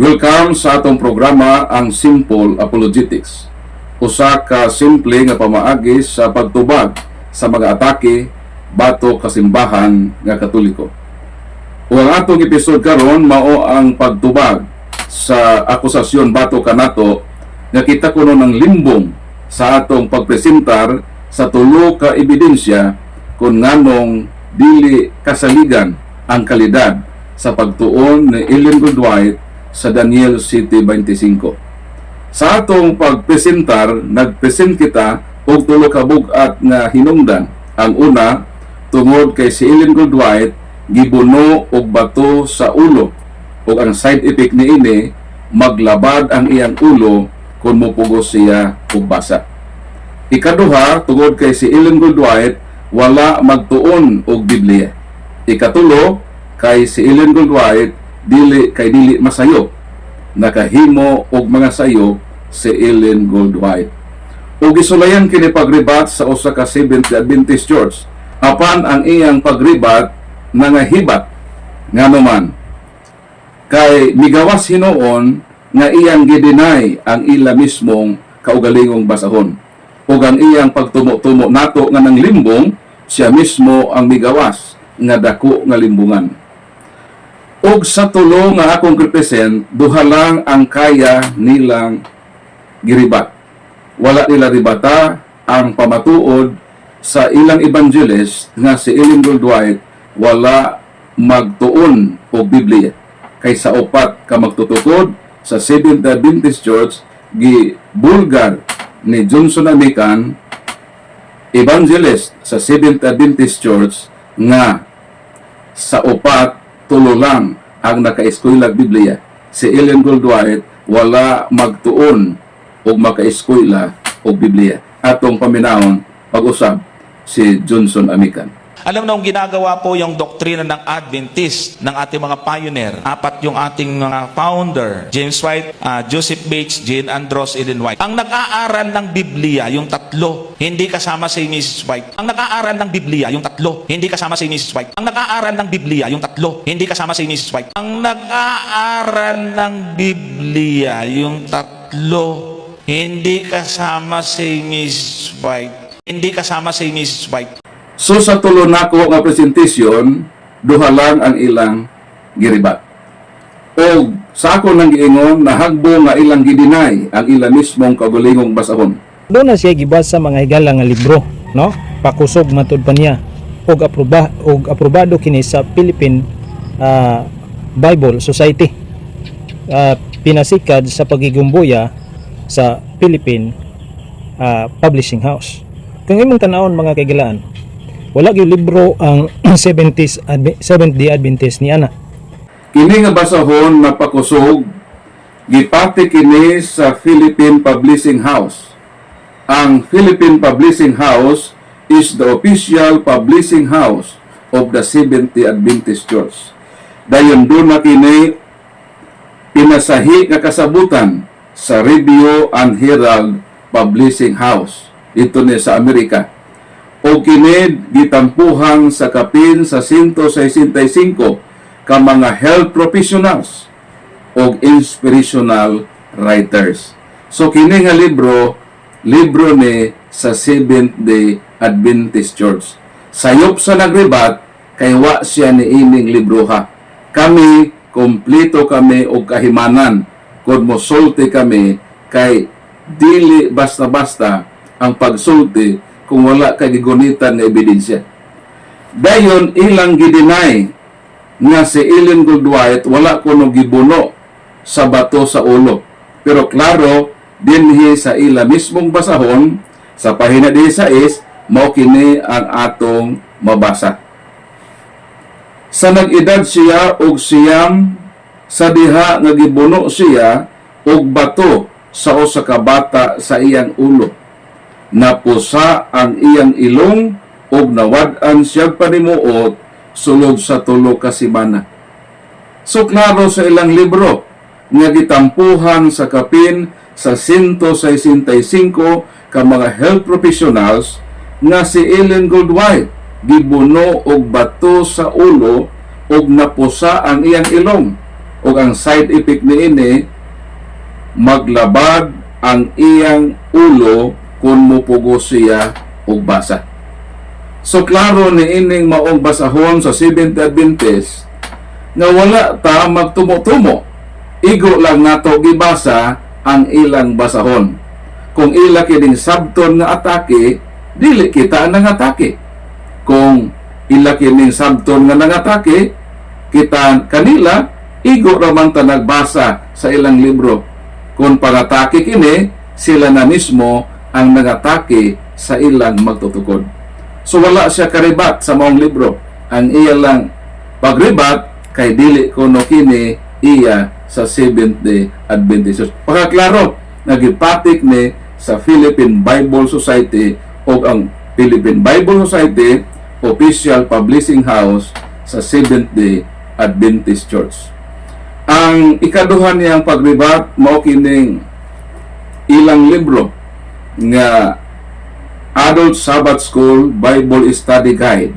Welcome sa atong programa ang Simple Apologetics. Usa ka simple nga pamaagi sa pagtubag sa mga atake bato kasimbahan nga Katoliko. O ang atong episode karon mao ang pagtubag sa akusasyon bato kanato nga kita kuno ng limbong sa atong pagpresentar sa tulo ka ebidensya kung nganong dili kasaligan ang kalidad sa pagtuon ni Ellen Goodwhite sa Daniel City 25. Sa atong pagpresentar, nagpresent kita og tulo ka bugat nga hinungdan. Ang una, tungod kay si Ellen Goodwhite gibuno og bato sa ulo ug ang side effect ni ini maglabad ang iyang ulo kung mupugos siya og basa. Ikaduha, tungod kay si Ellen Goodwhite wala magtuon og Biblia. Ikatulo, kay si Ellen Goodwhite dili kay dili masayo nakahimo og mga sayo si Ellen Goldwhite. Ug gisulayan kini pagribat sa usa ka Seventh Adventist Church. Apan ang iyang pagribat nangahibat nganuman kay migawas hinuon nga iyang gidinay ang ila mismong kaugalingong basahon. Ug ang iyang pagtumo-tumo nato nga ng limbong siya mismo ang migawas nga dako nga limbungan. Og sa tulo nga akong represent, duha lang ang kaya nilang giribat. Wala nila ribata ang pamatuod sa ilang evangelist nga si Ellen Goldwhite wala magtuon og Biblia. Kay sa upat ka magtutukod sa Seventh Adventist Church gi bulgar ni Johnson Amican evangelist sa Seventh Adventist Church nga sa upat tulo lang ang nakaeskwela Biblia. Si Ellen Goldwhite wala magtuon o makaeskwela o Biblia. Atong paminahon pag-usab si Johnson Amican. Alam na ginagawa po yung doktrina ng Adventist ng ating mga pioneer. Apat yung ating mga founder, James White, ah, Joseph Bates, Jane Andros, Ellen White. Ang nag-aaral ng Biblia, yung tatlo, hindi kasama si Mrs. White. Ang nag-aaral ng Biblia, yung tatlo, hindi kasama si Mrs. White. Ang nag-aaral ng Biblia, yung tatlo, hindi kasama si Mrs. White. Ang nag-aaral ng Biblia, yung tatlo, hindi kasama si Mrs. White. Hindi kasama si Mrs. White. So sa tulo nako nga presentasyon, duha lang ang ilang giribat. O sa ako nang giingon, nahagbo nga ilang gidinay ang ilang mismong kagulingong basahon. Doon na siya gibasa mga higala nga libro, no? Pakusog matud pa niya og aproba og aprobado kini sa Philippine ah, Bible Society. Ah, pinasikad sa pagigumbuya sa Philippine ah, Publishing House. Kung imong tanawon mga kaigalaan, wala gyud libro ang 70s Adve- Seventh Day Adventist ni ana. Kini nga basahon napakusog gipati kini sa Philippine Publishing House. Ang Philippine Publishing House is the official publishing house of the Seventh Day Adventist Church. Dayon doon na kini pinasahi nga kasabutan sa Review and Herald Publishing House dito ni sa Amerika o kinid gitampuhang sa kapin sa 165 ka mga health professionals o inspirational writers. So kini nga libro, libro ni sa Seventh Day Adventist Church. Sayop sa nagribat, kay wa siya ni ining libro ha. Kami, kompleto kami og kahimanan kung mosulti kami kay dili basta-basta ang pagsulti kung wala kay gigunitan nga ebidensya. Dayon ilang gidinay nga si Ellen Goldwhite wala kuno gibuno sa bato sa ulo. Pero klaro dinhi sa ila mismong basahon sa pahina 16 mao kini ang atong mabasa. Sa nag-edad siya og siyam sa diha nga gibuno siya og bato sa usa ka bata sa iyang ulo napusa ang iyang ilong ug nawad-an siya panimuot sulod sa tulo ka semana. So klaro sa ilang libro nga gitampuhan sa kapin sa 165 ka mga health professionals nga si Ellen Goldwhite gibuno og bato sa ulo ug napusa ang iyang ilong ug ang side effect niini maglabad ang iyang ulo kung mupugo siya og basa. So klaro ni ining maong basahon sa Seventh Adventist nga wala ta magtumo-tumo. Igo lang nato gibasa ang ilang basahon. Kung ila kining sabton nga atake, dili kita nang atake. Kung ila kining sabton nga nangatake, kita kanila igo ramang ta nagbasa sa ilang libro. Kung pangatake kini, sila na mismo ang nagatake sa ilang magtutukod. So wala siya karibat sa maong libro. Ang iya lang pagribat kay dili kuno kini iya sa Seventh Day Adventist. Pagkaklaro, nagipatik ni sa Philippine Bible Society o ang Philippine Bible Society official publishing house sa Seventh Day Adventist Church. Ang ikaduhan niyang pagribat mao kining ilang libro nga Adult Sabbath School Bible Study Guide.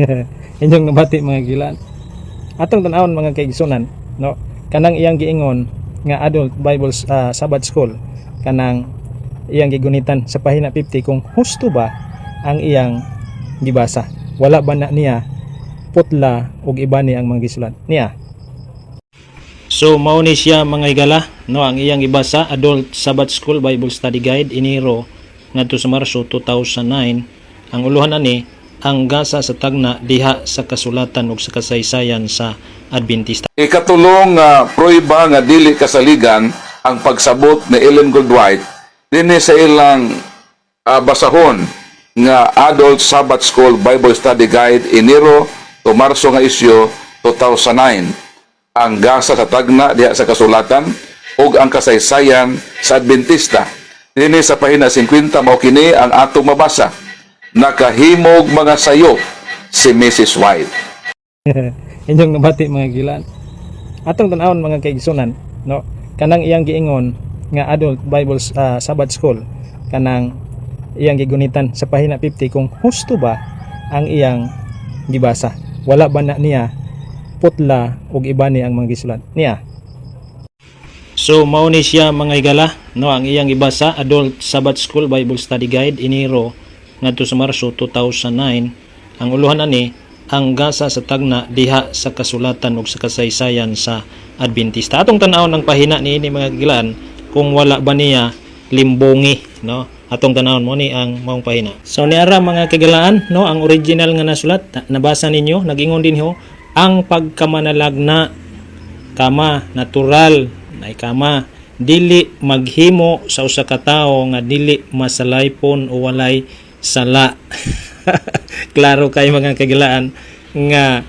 inyong nabati mga gilan. Atong tanawon mga kaigsunan no? Kanang iyang giingon nga adult bible ah, sabbath school kanang iyang gigunitan sa pahina 50 kung husto ba ang iyang gibasa? Wala ba na niya putla ug iba ni ang mga gisulat? Niya So mao ni siya mga igala no ang iyang ibasa Adult Sabbath School Bible Study Guide iniro ngadto sa Marso 2009 ang uluhan ani ang gasa sa tagna diha sa kasulatan ug sa kasaysayan sa Adventista. Ikatulong nga proiba nga dili kasaligan ang pagsabot ni Ellen Goldwhite dinhi sa ilang ah, basahon nga Adult Sabbath School Bible Study Guide Enero to Marso nga isyo 2009 ang gasa sa tagna diha sa kasulatan ug ang kasaysayan sa Adventista. Dinhi sa pahina 50 mao kini ang atong mabasa. Nakahimog mga sayo si Mrs. White. Inyong nabati mga gilan. Atong tanawon mga kaigsunan no? Kanang iyang giingon nga adult bible ah, sabbath school kanang iyang gigunitan sa pahina 50 kung husto ba ang iyang gibasa? Wala ba na niya putla ug iba ni ang mga gisulat niya So mao ni siya mga igala no ang iyang ibasa Adult Sabbath School Bible Study Guide iniro ngadto sa Marso 2009 ang uluhan ani ang gasa sa tagna diha sa kasulatan ug sa kasaysayan sa Adventista. Atong tan-awon ang pahina niini mga gilan kung wala ba niya limbongi no atong tanawon mo ni ang maong pahina. So niara mga kagalaan no ang original nga nasulat na- nabasa ninyo nagingon din ho ang pagkamanalagna kama natural na kama dili maghimo sa usa ka tawo nga dili masalaypon o walay sala klaro kay mga kagilaan nga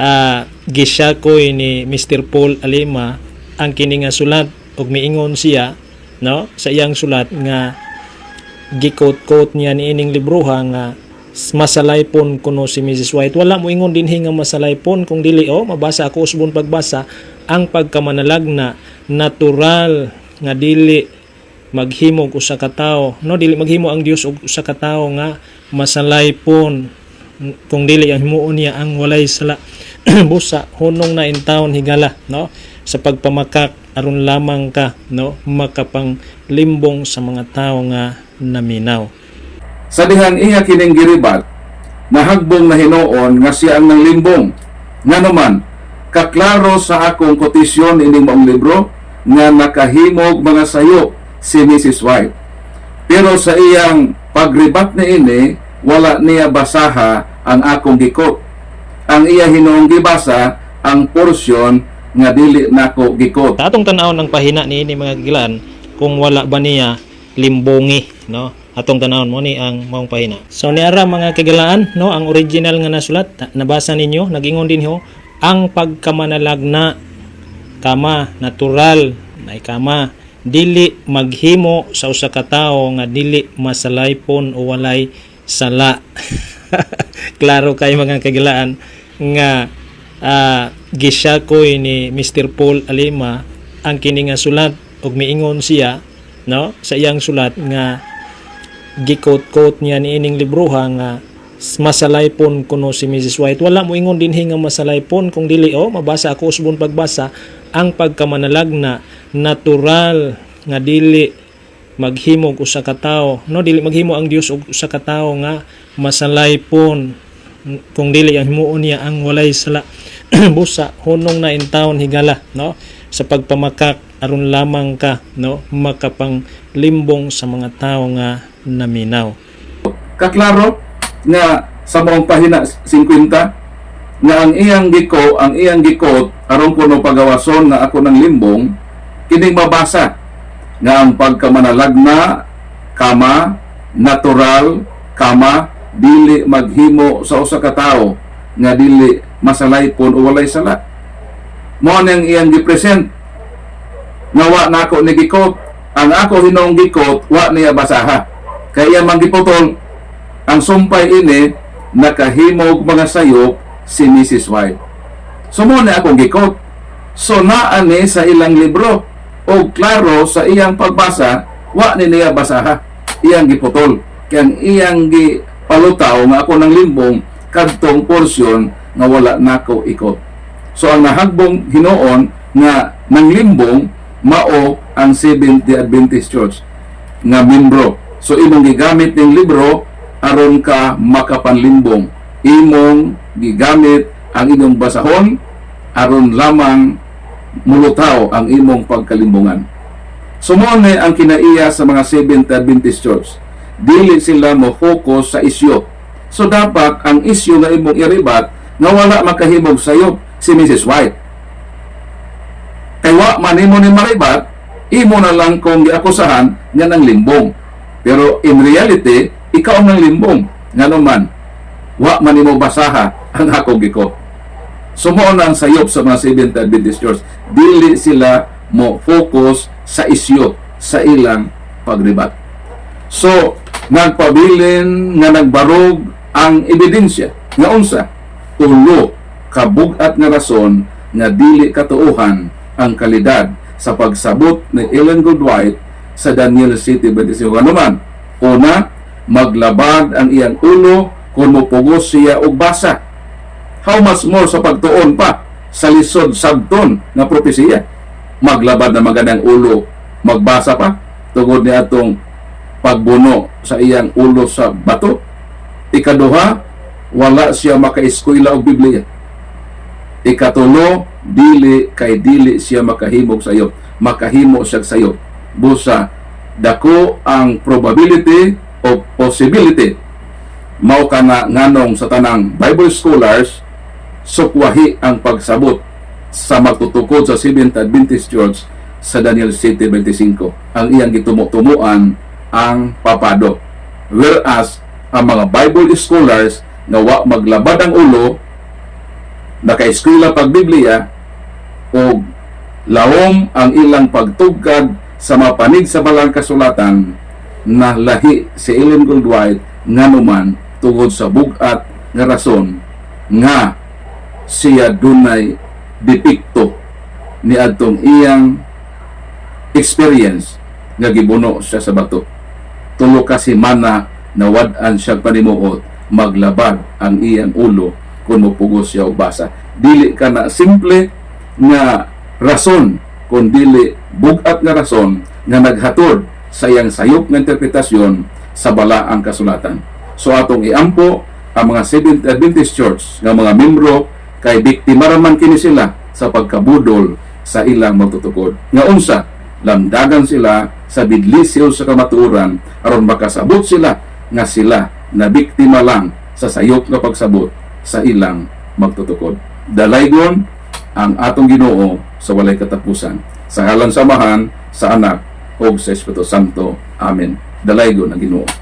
ah, gisyakoy ni Mr. Paul Alima ang kini nga sulat ug miingon siya no sa iyang sulat nga gikot-kot niya ni ining libruha nga masalaypon kuno si Mrs. White. Wala mo ingon din nga masalaypon kung dili oh mabasa ako usbon pagbasa. Ang pagkamanalag na natural nga dili maghimog usa ka tawo no dili maghimo ang Dios og usa ka tawo nga masalaypon. Kung dili ang himuon niya ang walay sala busa hunong na in taon higala no? Sa pagpamakak aron lamang ka no? Makapang limbong sa mga tawo nga naminaw Sa dihang iya kining giribat, nahagbong na hinuon nga siya ang nanglimbong. Nga naman, kaklaro sa akong kotisyon ining maong libro nga nakahimog mga sayo si Mrs. White. Pero sa iyang pagribat ni ini, wala niya basaha ang akong gikot. Ang iya hinuong gibasa ang porsyon nga dili nako gikot. Atong tanaw ng pahina ni ini mga gilan kung wala ba niya limbongi no atong tanawon mo ni ang maong pahina so niara mga kagilaan no ang original nga nasulat na- nabasa ninyo nagingon din ho ang pagkamanalagna kama natural na kama dili maghimo sa usa ka tawo nga dili masalaypon o walay sala klaro kay mga kagilaan nga ah, gisyakoy ni Mr. Paul Alima ang kini nga sulat ug miingon siya no sa iyang sulat nga gikot-quote niya ni ining libruha nga masalaypon kuno si Mrs. White. Wala mo ingon din nga masalaypon kung dili oh mabasa ako usbon pagbasa. Ang pagkamanalag na natural nga dili maghimo og usa ka tawo no dili maghimo ang Dios og usa ka tawo nga masalaypon kung dili ang himuon niya ang walay sala. Busa hunong na in town higala no? Sa pagpamakak aron lamang ka no? Makapang limbong sa mga tawo nga naminaw kaklaro nga sa maong pahina 50 nga ang iyang giko ang iyang gikot aron kuno pagawason nga ako ng limbong kining mabasa nga ang pagkamanalagna kama natural kama dili maghimo sa usa ka tawo nga dili masalaypon o walay sala. Mo nang iyang gipresent nga wa nako ni gikot ang ako hinong gikot wa niya basaha kaya man giputol ang sumpay ini nakahimog mga sayop si Mrs. White. So mo na akong gikot. So naa ni sa ilang libro o klaro sa iyang pagbasa wa ni niya basaha. Iyang giputol. Kaya ang iyang gipalutaw nga ako ng limbong kadtong porsyon nga wala nako ikot. So ang nahagbong hinoon nga ng limbong mao ang Seventh Day Adventist Church nga membro. So imong gigamit ning libro aron ka makapanlimbong. Imong gigamit ang imong basahon aron lamang mulutaw ang imong pagkalimbungan. Sumone ang kinaiya sa mga Seventh Adventist Church. Dili sila mo focus sa isyo. So dapat ang isyo nga imong iribat nga wala makahimog sayop si Mrs. White. Kay wa man imo ni maribat, imo na lang kung giakusahan nga ng limbong. Pero in reality, ikaw ang ng limbong. Nga naman, wa man imo basaha ang akong giko. Sumuon ang sayop sa mga Seventh Adventist Church. Dili sila mo focus sa isyo sa ilang pagribat. So, nagpabilin nga nagbarog ang ebidensya nga unsa tulo kabugat nga rason nga dili katuuhan ang kalidad sa pagsabot ni Ellen Goodwhite sa Daniel City 25 ano man una maglabad ang iyang ulo kung mupugos siya og basa. How much more sa pagtuon pa sa lisod sabton nga propesiya? Maglabad na magandang ulo magbasa pa tungod ni atong pagbuno sa iyang ulo sa bato. Ikaduha wala siya makaeskwela og Biblia. Ikatulo dili kay dili siya makahimog sayo. Makahimo siya sayo busa. Dako ang probability o possibility. Mao ka nga nganong sa tanang Bible scholars sukwahi ang pagsabot sa magtutukod sa Seventh Adventist Church sa Daniel City 25 ang iyang gitumo-tumuan ang papado. Whereas ang mga Bible scholars na wa maglabad ang ulo nakaeskwela pag Biblia o lawom ang ilang pagtugkad sa mapanig sa balang kasulatan na lahi si Ellen Goldwhite nga numan tungod sa bugat nga rason nga siya dunay depikto ni adtong iyang experience nga gibuno siya sa bato. Tulo ka semana na wad-an siya panimuot maglabad ang iyang ulo kung mupugos siya og basa. Dili ka na simple nga rason kung dili bugat nga rason nga naghatod sa iyang sayop nga interpretasyon sa bala ang kasulatan so atong iampo ang mga Seventh Adventist Church nga mga membro kay biktima raman kini sila sa pagkabudol sa ilang magtutukod nga unsa lamdagan sila sa bidlisiw sa kamatuoran aron makasabot sila nga sila na biktima lang sa sayop nga pagsabot sa ilang magtutukod. Dalaygon ang atong Ginoo sa walay katapusan. Sa ngalan samahan sa anak o sa Espiritu Santo. Amen. Dalaygon ang Ginoo.